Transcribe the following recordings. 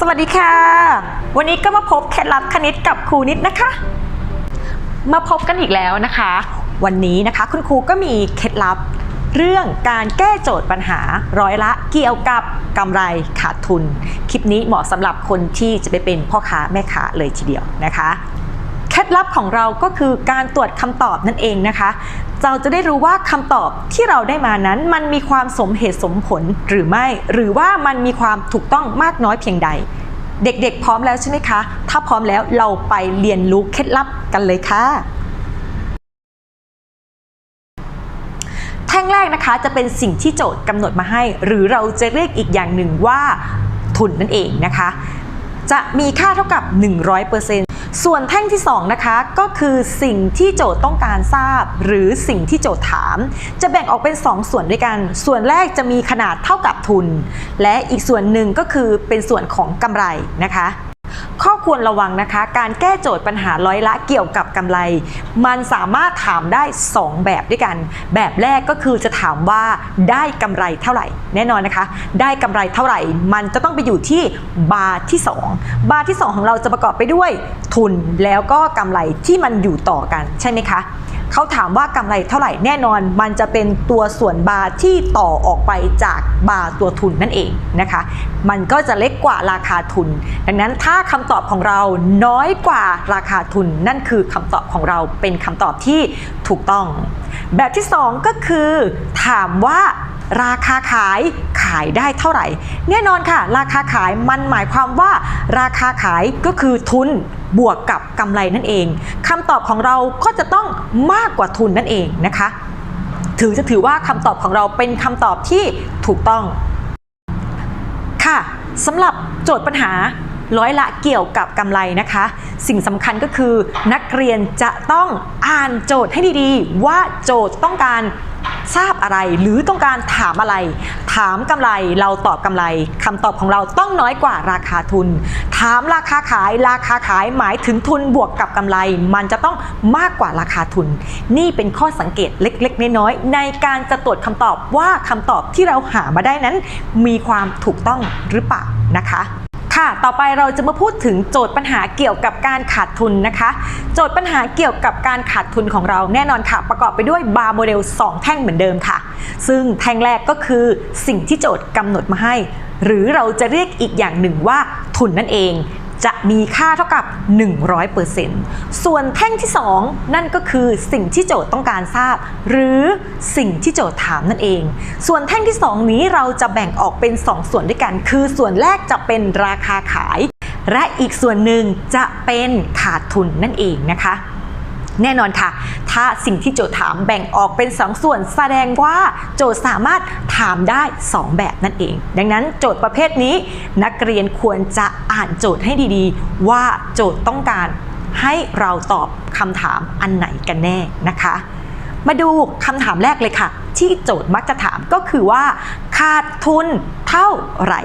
สวัสดีค่ะ วันนี้ก็มาพบเคล็ดลับคณิตกับครูนิดนะคะ มาพบกันอีกแล้วนะคะ วันนี้นะคะคุณครูก็มีเคล็ดลับเรื่องการแก้โจทย์ปัญหาร้อยละเกี่ยวกับกำไรขาดทุน คลิปนี้เหมาะสำหรับคนที่จะไปเป็นพ่อค้าแม่ค้าเลยทีเดียวนะคะ ล็ดลับของเราก็คือการตรวจคำตอบนั่นเองนะคะ เราจะได้รู้ว่าคำตอบที่เราได้มานั้น มันมีความสมเหตุสมผลหรือไม่ หรือว่ามันมีความถูกต้องมากน้อยเพียงใด เด็กๆ พร้อมแล้วใช่ไหมคะ ถ้าพร้อมแล้วเราไปเรียนรู้เคล็ดลับกันเลยค่ะแท่งแรกนะคะจะเป็นสิ่งที่โจทย์กำหนดมาให้ หรือเราจะเรียกอีกอย่างหนึ่งว่าทุนนั่นเองนะคะ จะมีค่าเท่ากับ 100% ส่วนแท่งที่2นะคะก็คือสิ่งที่โจทย์ต้องการทราบ หรือสิ่งที่โจทย์ถาม จะแบ่งออกเป็น 2 ส่วนด้วยกัน ส่วนแรกจะมีขนาดเท่ากับทุน และอีกส่วนหนึ่งก็คือเป็นส่วนของกำไรนะคะ ควรระวังนะคะ การแก้โจทย์ปัญหาร้อยละเกี่ยวกับกำไร มันสามารถถามได้ 2 แบบด้วยกัน แบบแรกก็คือจะถามว่าได้กำไรเท่าไหร่ แน่นอนนะคะ ได้กำไรเท่าไหร่ มันจะต้องไปอยู่ที่บาร์ที่ 2 บาร์ที่ 2 ของเราจะประกอบไปด้วยทุนแล้วก็กำไรที่มันอยู่ต่อกันใช่ไหมคะ เขาถามว่ากำไรเท่าไหร่แน่นอน มันจะเป็นตัวส่วนบาร์ที่ต่อออกไปจากบาร์ตัวทุนนั่นเองนะคะ มันก็จะเล็กกว่าราคาทุน ดังนั้นถ้าคำตอบของเราน้อยกว่าราคาทุนนั่นคือคำตอบของเราเป็นคำตอบที่ถูกต้อง แบบที่ 2 ก็คือ ถามว่าราคาขายายได้เท่าไหร่ แน่นอนค่ะ ราคาขายมันหมายความว่า ราคาขายก็คือทุนบวกกับกำไรนั่นเองคำตอบของเราก็จะต้องมากกว่าทุนนั่นเองนะคะ ถือจะถือว่าคำตอบของเราเป็นคำตอบที่ถูกต้อง ค่ะสำหรับโจทย์ปัญหาร้อยละเกี่ยวกับกำไรนะคะ สิ่งสำคัญก็คือนักเรียนจะต้องอ่านโจทย์ให้ดีๆ ว่าโจทย์ต้องการ ทราบอะไรหรือต้องการถามอะไร ถามกำไรเราตอบกำไรคำตอบของเราต้องน้อยกว่าราคาทุน ถามราคาขายราคาขายหมายถึงทุนบวกกับกำไร มันจะต้องมากกว่าราคาทุน นี่เป็นข้อสังเกตเล็กๆ น้อยๆในการจะตรวจคำตอบว่าคำตอบที่เราหามาได้นั้น มีความถูกต้องหรือเปล่านะคะ ค่ะ ต่อไปเราจะมาพูดถึงโจทย์ปัญหาเกี่ยวกับการขาดทุนนะคะ โจทย์ปัญหาเกี่ยวกับการขาดทุนของเราแน่นอนค่ะ ประกอบไปด้วยบาร์โมเดล 2 แท่งเหมือนเดิมค่ะ ซึ่งแท่งแรกก็คือสิ่งที่โจทย์กำหนดมาให้ หรือเราจะเรียกอีกอย่างหนึ่งว่าทุนนั่นเอง จะมีค่าเท่ากับ 100%ส่วนแท่งที่ 2 นั่นก็คือสิ่งที่โจทย์ต้องการทราบ หรือสิ่งที่โจทย์ถามนั่นเอง ส่วนแท่งที่ 2 นี้เราจะแบ่งออกเป็น 2 ส่วนด้วยกัน คือส่วนแรกจะเป็นราคาขาย และอีกส่วนหนึ่งจะเป็นขาดทุนนั่นเองนะคะ แน่นอนค่ะ ถ้าสิ่งที่โจทย์ถามแบ่งออกเป็น2ส่วน แสดงว่าโจทย์สามารถถามได้ 2 แบบนั่นเอง ดังนั้นโจทย์ประเภทนี้ นักเรียนควรจะอ่านโจทย์ให้ดีๆ ว่าโจทย์ต้องการให้เราตอบคำถามอันไหนกันแน่นะคะ มาดูคำถามแรกเลยค่ะ ที่โจทย์มักจะถามก็คือว่า ขาดทุนเท่าไหร่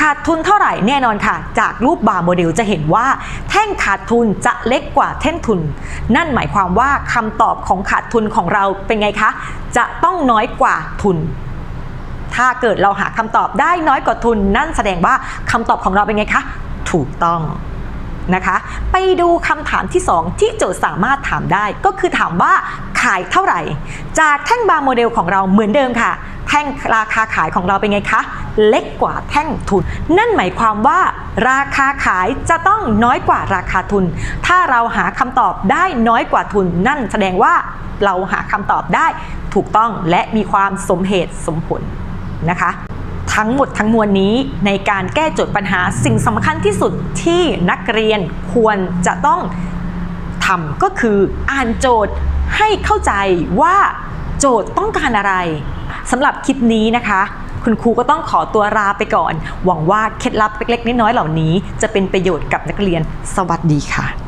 ขาดทุนเท่าไหร่แน่นอนค่ะ จากรูปบาร์โมเดลจะเห็นว่า แท่งขาดทุนจะเล็กกว่าแท่งทุน นั่นหมายความว่าคำตอบของขาดทุนของเราเป็นไงคะ จะต้องน้อยกว่าทุนถ้าเกิดเราหาคำตอบได้น้อยกว่าทุน นั่นแสดงว่าคำตอบของเราเป็นไงคะ ถูกต้องนะคะ ไปดูคำถามที่ 2 ที่โจทย์สามารถถามได้ ก็คือถามว่าายเท่าไหร่ จากแท่งบาร์โมเดลของเราเหมือนเดิมค่ะ แท่งราคาขายของเราเป็นไงคะ เล็กกว่าแท่งทุน นั่นหมายความว่า ราคาขายจะต้องน้อยกว่าราคาทุน ถ้าเราหาคำตอบได้น้อยกว่าทุน นั่นแสดงว่าเราหาคำตอบได้ถูกต้องและมีความสมเหตุสมผลนะคะทั้งหมดทั้งมวลนี้ในการแก้โจทย์ปัญหาสิ่งสำคัญที่สุดที่นักเรียนควรจะต้อง ทำก็คืออ่านโจทย์ให้เข้าใจว่าโจทย์ต้องการอะไรสำหรับคลิปนี้นะคะ คุณครูก็ต้องขอตัวลาไปก่อน หวังว่าเคล็ดลับเล็กๆน้อยๆเหล่านี้ จะเป็นประโยชน์กับนักเรียนสวัสดีค่ะ